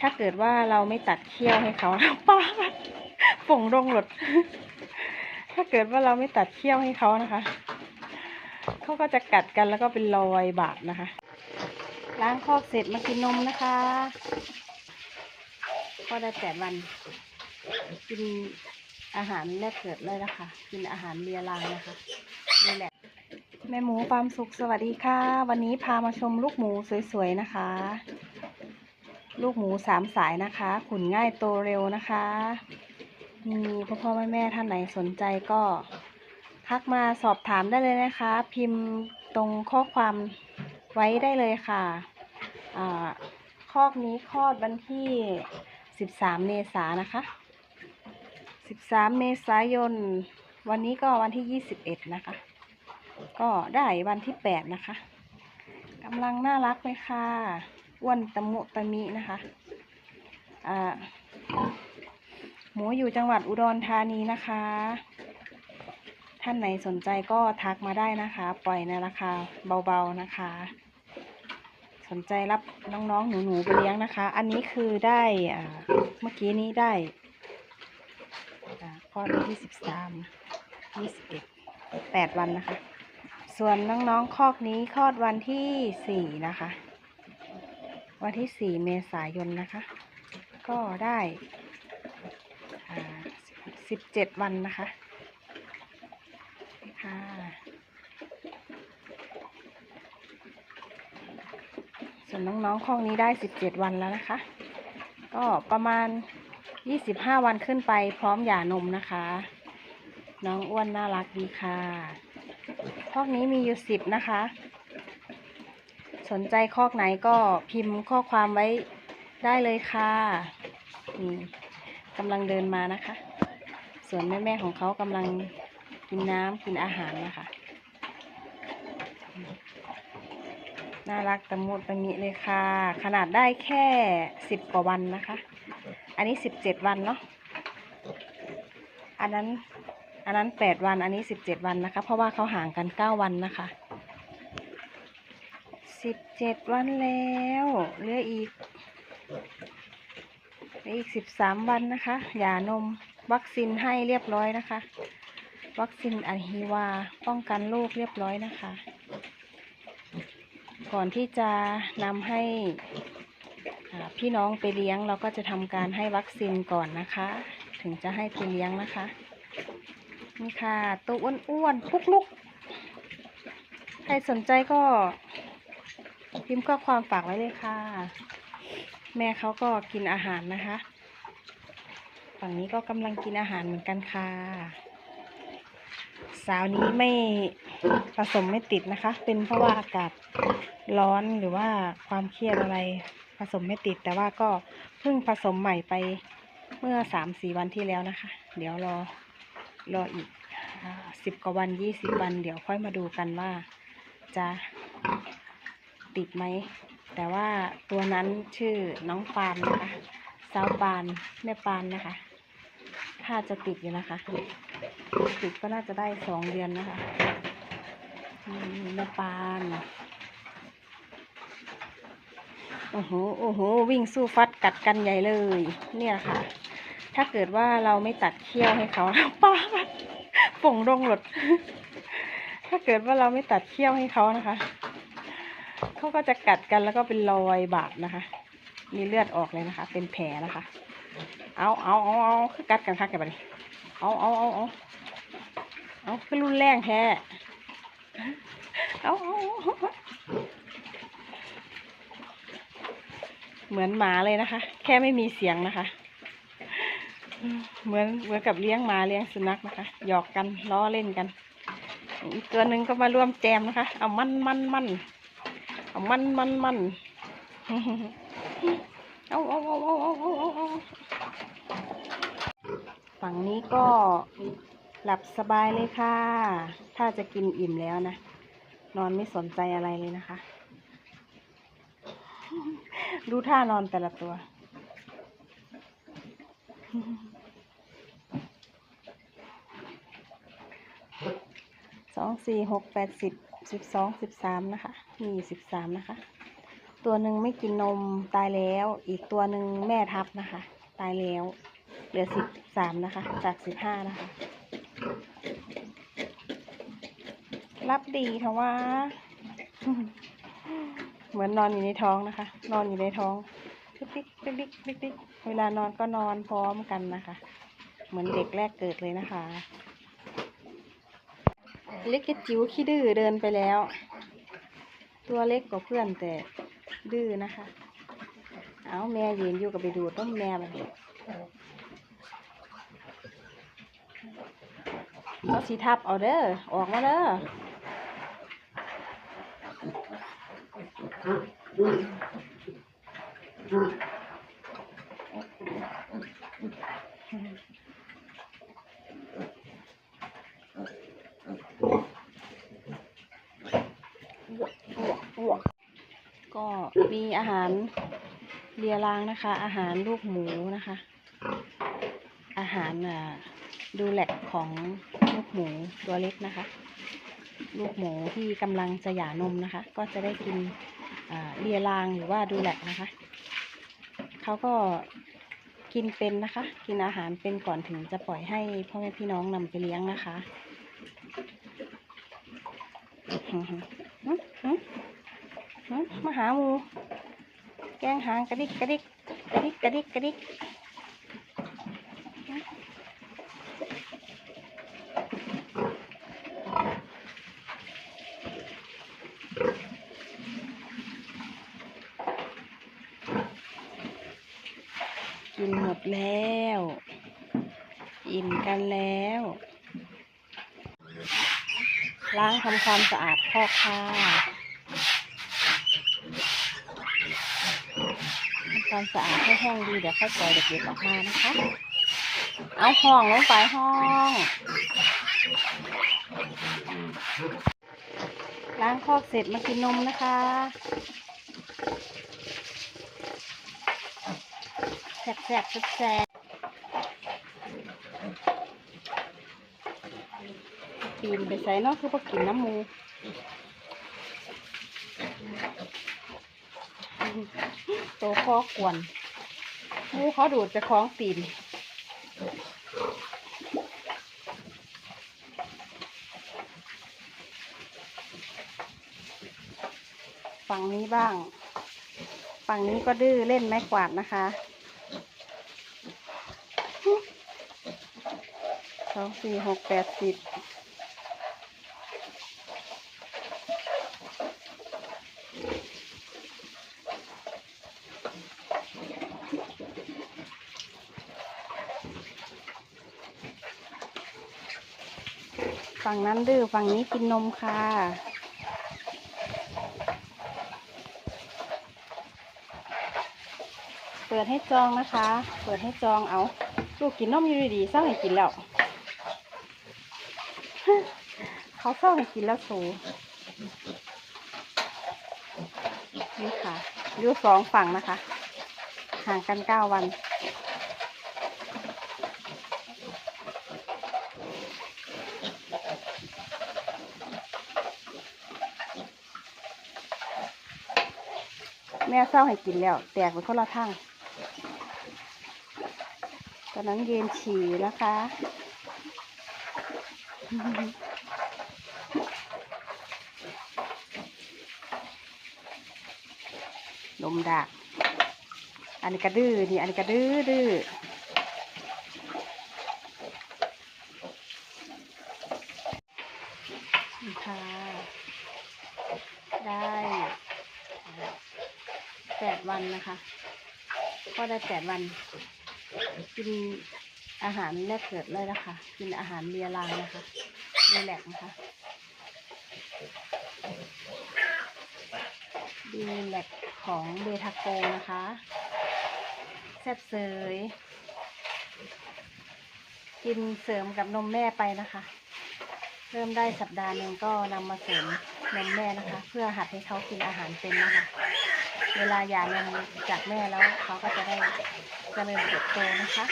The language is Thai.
ถ้าเกิดว่าเราไม่ตัดเขี้ยวให้เขาป้าฝงรงหลด ถ้าเกิดว่าเราไม่ตัดเขี้ยวให้เขานะคะ เขาก็จะกัดกันแล้วก็เป็นรอยบาดนะคะ ล้างคอกเสร็จมากินนมนะคะ ก็ได้แปดวัน กินอาหารแรกเกิดเลยนะคะ กินอาหารเรียรางนะคะนี่แหละแม่หมูความสุขสวัสดีค่ะ วันนี้พามาชมลูกหมูสวยๆนะคะ ลูกหมูสามสายนะคะ ขุนง่ายโตเร็วนะคะ มีพ่อพ่อแม่แม่ท่านไหนสนใจก็ทักมาสอบถามได้เลยนะคะ พิมพ์ตรงข้อความไว้ได้เลยค่ะอ่าคอกนี้คลอดวันที่ 13 เมษายนนะคะ 13 เมษายน วันนี้ก็วันที่ 21 นะคะ ก็ได้วันที่ 8 นะคะกำลังน่ารักเลยค่ะ อ้วนตะมุตะมินะคะหมูอยู่จังหวัดอุดรธานีนะคะ ท่านไหนสนใจก็ทักมาได้นะคะ ปล่อยในราคาเบาๆนะคะ สนใจรับน้องๆหนูๆไปเลี้ยงนะคะ อันนี้คือได้เมื่อกี้นี้ได้คลอดวันที่สิบสามยี่สิบเอ็ดแปดวันนะคะ ส่วนน้องๆคอกนี้คลอดวันที่สี่นะคะ วันที่สี่เมษายนนะคะ ก็ได้สิบเจ็ดวันนะคะค่ะส่วนน้องๆคอกนี้ได้17วันแล้วนะคะ ก็ประมาณ25วันขึ้นไปพร้อมหย่านมนะคะ น้องอ้วนน่ารักดีค่ะคอกนี้มีอยู่10นะคะ สนใจคอกไหนก็พิมพ์ข้อความไว้ได้เลยค่ะนี่กำลังเดินมานะคะ ส่วนแม่ๆของเขากำลังกินน้ำกินอาหารนะคะ น่ารักตะมุตะมิเลยค่ะ ขนาดได้แค่สิบกว่าวันนะคะ อันนี้สิบเจ็ดวันเนาะอันนั้นอันนั้นแปดวันอันนี้สิบเจ็ดวันนะคะ เพราะว่าเขาห่างกันเก้าวันนะคะ สิบเจ็ดวันแล้วเหลืออีกเหลืออีกสิบสามวันนะคะหย่านมวัคซีนให้เรียบร้อยนะคะ วัคซีนอะฮิวาป้องกันโรคเรียบร้อยนะคะ ก่อนที่จะนำให้พี่น้องไปเลี้ยงเราก็จะทำการให้วัคซีนก่อนนะคะ ถึงจะให้ไปเลี้ยงนะคะนี่ค่ะ ตัวอ้วนๆพุกลุกใครสนใจก็ พิมพ์ข้อความฝากไว้เลยค่ะ แม่เขาก็กินอาหารนะคะ ฝั่งนี้ก็กำลังกินอาหารเหมือนกันค่ะ สาวนี้ไม่ผสมไม่ติดนะคะ เป็นเพราะว่าอากาศร้อนหรือว่าความเครียดอะไรผสมไม่ติด แต่ว่าก็เพิ่งผสมใหม่ไปเมื่อสามสี่วันที่แล้วนะคะ เดี๋ยวรอรออีกสิบกว่าวันยี่สิบวัน เดี๋ยวค่อยมาดูกันว่าจะ ติดไหม แต่ว่าตัวนั้นชื่อน้องปานนะคะสาวปานแม่ปานนะคะ ถ้าจะติดอยู่นะคะ ติดก็น่าจะได้สองเดือนนะคะแม่ปานโอ้โห โอ้โห วิ่งสู้ฟัดกัดกันใหญ่เลย เนี่ยค่ะ ถ้าเกิดว่าเราไม่ตัดเขี้ยวให้เขาป้าฝงรงหลด ถ้าเกิดว่าเราไม่ตัดเขี้ยวให้เขานะคะ เขาก็จะกัดกันแล้วก็เป็นรอยบาดนะคะ มีเลือดออกเลยนะคะ เป็นแผลนะคะ เอาเอาเอาเอาคือกัดกันคักกันไปเลยเอาเอาเอาเอาเอาคือรุนแรงแท้เอาเอาเอาเหมือนหมาเลยนะคะ แค่ไม่มีเสียงนะคะ เหมือนเหมือนกับเลี้ยงหมาเลี้ยงสุนัขนะคะ หยอกกันล้อเล่นกัน อีกตัวหนึ่งก็มาร่วมแจมนะคะ เอามันมันมัน มันมันมันเอาเอาเอาเอาเอาเอาเอาฝั่งนี้ก็หลับสบายเลยค่ะ ถ้าจะกินอิ่มแล้วนะ นอนไม่สนใจอะไรเลยนะคะ ดูท่านอนแต่ละตัว สองสี่หกแปดสิบสิบสองสิบสามนะคะ มีสิบสามนะคะ ตัวหนึ่งไม่กินนมตายแล้ว อีกตัวหนึ่งแม่ทับนะคะ ตายแล้ว เหลือสิบสามนะคะ จากสิบห้านะคะ รับดีเถอะว่า เหมือนนอนอยู่ในท้องนะคะ นอนอยู่ในท้องปิ๊กปิ๊กปิ๊กปิ๊กปิ๊กปิ๊กเวลานอนก็นอนพร้อมกันนะคะ เหมือนเด็กแรกเกิดเลยนะคะ เล็กกจิ๋วขี้ดื้อเดินไปแล้ว ตัวเล็กกว่าเพื่อนแต่ดื้อนะคะ เอาแม่ยืนอยู่กับไปดูต้มแม่มันเขาสีทับเอาเด้อออกมาเด้อ ก็มีอาหารเรียรางนะคะ อาหารลูกหมูนะคะ อาหารดูแลของลูกหมูตัวเล็กนะคะ ลูกหมูที่กำลังจะหย่านมนะคะ ก็จะได้กินเรียรางหรือว่าดูแลนะคะเขาก็กินเป็นนะคะ กินอาหารเป็นก่อนถึงจะปล่อยให้พ่อแม่พี่น้องนำไปเลี้ยงนะคะ มาหาหมู แกงหางกระดิกกระดิกกระดิกกระดิกกระดิกกินหมดแล้ว อิ่มกันแล้ว ล้างทำความสะอาดคอกค่ะ ทำ ความสะอาดให้แห้งดีเดี๋ยวค่อยปล่อยเด็กๆออกมานะคะ เอาห้องลงไปห้อง ล้างคอกเสร็จมากินนมนะคะแซ่บแซ่บแซ่บแซ่บปีนไปใส่นาะคือพวกกินน้ำมู โตคอกวนหมูเขาดูดจะคล้องตีนฝั่งนี้บ้าง ฝั่งนี้ก็ดื้อเล่นไม้กวาดนะคะสองสี่หกแปดสิบ ฝั่งนั้นดื้อฝั่งนี้กินนมค่ะ เปิดให้จองนะคะ เปิดให้จองเอา ลูกกินนมอยู่ดีๆเศร้าให้กินแล้วเขาเศร้าให้กินแล้วสูนี่ค่ะอยู่สองฝั่งนะคะ ห่างกันเก้าวัน แม่เศร้าให้กินแล้ว แตกไปคนละทั้งตอนนั้นยืนฉี่นะคะลมดักอันนี้กระดื้อนี่อันนี้กระดื้อดื้อนี่ค่ะ ได้แปดวั นะคะก็ได้แปดวัน กินอาหารแรกเกิดเลยนะคะ กินอาหารเรียรางนะคะเรียแลกนะคะดีแลกของเบทาโกนะคะ แซ่บเสย กินเสริมกับนมแม่ไปนะคะ เริ่มได้สัปดาห์หนึ่งก็นำมาเสริมนมแม่นะคะ เพื่อหัดให้เขากินอาหารเป็นนะคะ เวลาหย่านมจากแม่แล้วเขาก็จะได้เจริญเติบโตนะคะ